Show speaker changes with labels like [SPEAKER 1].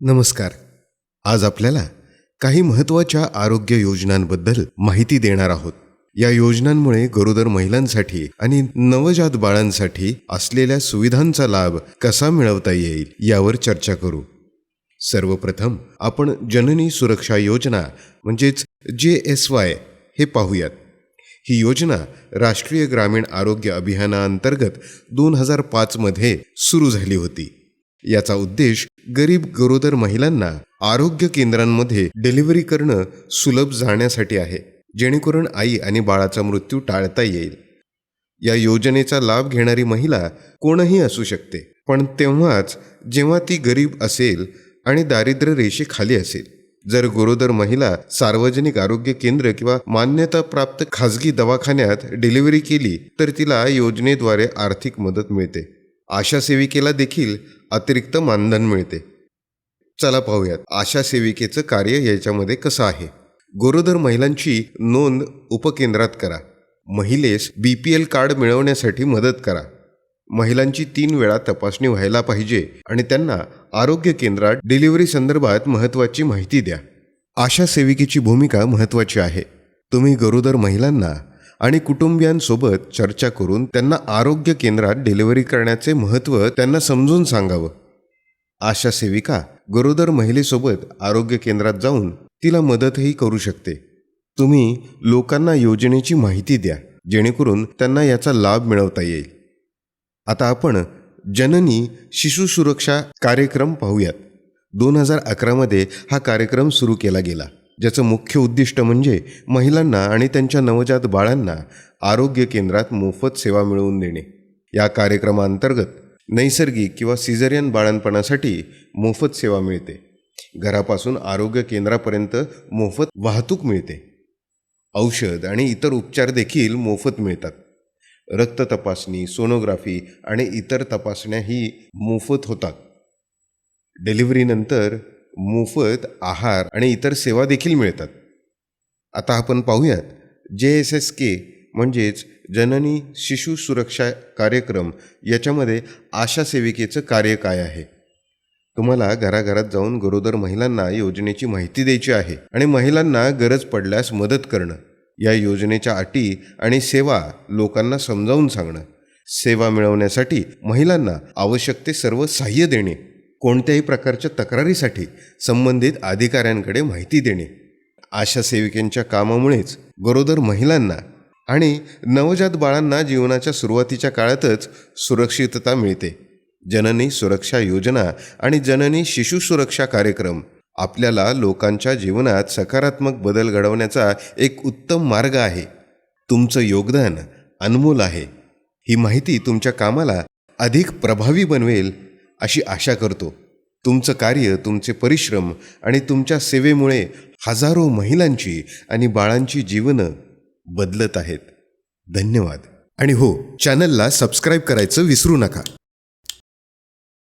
[SPEAKER 1] नमस्कार. आज आपल्याला काही महत्त्वाच्या आरोग्य योजनांबद्दल माहिती देणार आहोत. या योजनांमुळे गरोदर महिलांसाठी आणि नवजात बाळांसाठी असलेल्या सुविधांचा लाभ कसा मिळवता येईल यावर चर्चा करू. सर्वप्रथम आपण जननी सुरक्षा योजना म्हणजेच जे एस वाय हे पाहूयात. ही योजना राष्ट्रीय ग्रामीण आरोग्य अभियानाअंतर्गत दोन हजार पाचमध्ये सुरू झाली होती. याचा उद्देश गरीब गरोदर महिलांना आरोग्य केंद्रांमध्ये डिलिव्हरी करणं सुलभ जाण्यासाठी आहे. जेणेकरून आई आणि बाळाचा मृत्यू टाळता येईल. या योजनेचा लाभ घेणारी महिला कोणही असू शकते पण तेव्हाच जेव्हा ती गरीब असेल आणि दारिद्र्य रेषेखाली असेल जर गरोदर महिला सार्वजनिक आरोग्य केंद्र किंवा मान्यताप्राप्त खाजगी दवाखान्यात डिलिव्हरी केली तर तिला योजनेद्वारे आर्थिक मदत मिळते. आशा सेविकेला देखील अतिरिक्त मानधन मिळते. चला पाहूयात आशा सेविकेचं कार्य याच्यामध्ये कसं आहे? गरोदर महिलांची नोंद उपकेंद्रात करा. महिलेस बी पी एल कार्ड मिळवण्यासाठी मदत करा. महिलांची तीन वेळा तपासणी व्हायला पाहिजे आणि त्यांना आरोग्य केंद्रात डिलिव्हरी संदर्भात महत्त्वाची माहिती द्या. आशा सेविकेची भूमिका महत्त्वाची आहे. तुम्ही गरोदर महिलांना आणि कुटुंबियांसोबत चर्चा करून त्यांना आरोग्य केंद्रात डिलिव्हरी करण्याचे महत्त्व त्यांना समजून सांगावं. आशा सेविका गरोदर महिलेसोबत आरोग्य केंद्रात जाऊन तिला मदतही करू शकते. तुम्ही लोकांना योजनेची माहिती द्या जेणेकरून त्यांना याचा लाभ मिळवता येईल. आता आपण जननी शिशु सुरक्षा कार्यक्रम पाहूयात. दोन हजार अकरामध्ये हा कार्यक्रम सुरू केला गेला. ज्याचं मुख्य उद्दिष्ट म्हणजे महिलांना आणि त्यांच्या नवजात बाळांना आरोग्य केंद्रात मोफत सेवा मिळवून देणे. या कार्यक्रमाअंतर्गत नैसर्गिक किंवा सिझरियन बाळणपणासाठी मोफत सेवा मिळते. घरापासून आरोग्य केंद्रापर्यंत मोफत वाहतूक मिळते. औषध आणि इतर उपचार देखील मोफत मिळतात. रक्त तपासणी सोनोग्राफी आणि इतर तपासण्याही मोफत होतात. डिलिव्हरीनंतर मोफत आहार आणि इतर सेवा देखील मिळतात. आता आपण पाहूयात जे एस एस के म्हणजेच जननी शिशु सुरक्षा कार्यक्रम याच्यामध्ये आशा सेविकेचं कार्य काय आहे? तुम्हाला घराघरात जाऊन गरोदर महिलांना योजनेची माहिती द्यायची आहे आणि महिलांना गरज पडल्यास मदत करणं या योजनेच्या अटी आणि सेवा लोकांना समजावून सांगणं सेवा मिळवण्यासाठी महिलांना आवश्यक ते सर्व सहाय्य देणे. कोणत्याही प्रकारच्या तक्रारीसाठी संबंधित अधिकाऱ्यांकडे माहिती देणे. आशा सेविकेंच्या कामामुळेच गरोदर महिलांना आणि नवजात बाळांना जीवनाच्या सुरुवातीच्या काळातच सुरक्षितता मिळते. जननी सुरक्षा योजना आणि जननी शिशु सुरक्षा कार्यक्रम आपल्याला लोकांच्या जीवनात सकारात्मक बदल घडवण्याचा एक उत्तम मार्ग आहे. तुमचं योगदान अनमोल आहे. ही माहिती तुमच्या कामाला अधिक प्रभावी बनवेल अशी आशा करतो. तुमचं कार्य तुमचे परिश्रम आणि तुमच्या सेवेमुळे हजारो महिलांची आणि बाळांची जीवनं बदलत आहेत. धन्यवाद. आणि हो चॅनलला सबस्क्राईब करायचं विसरू नका.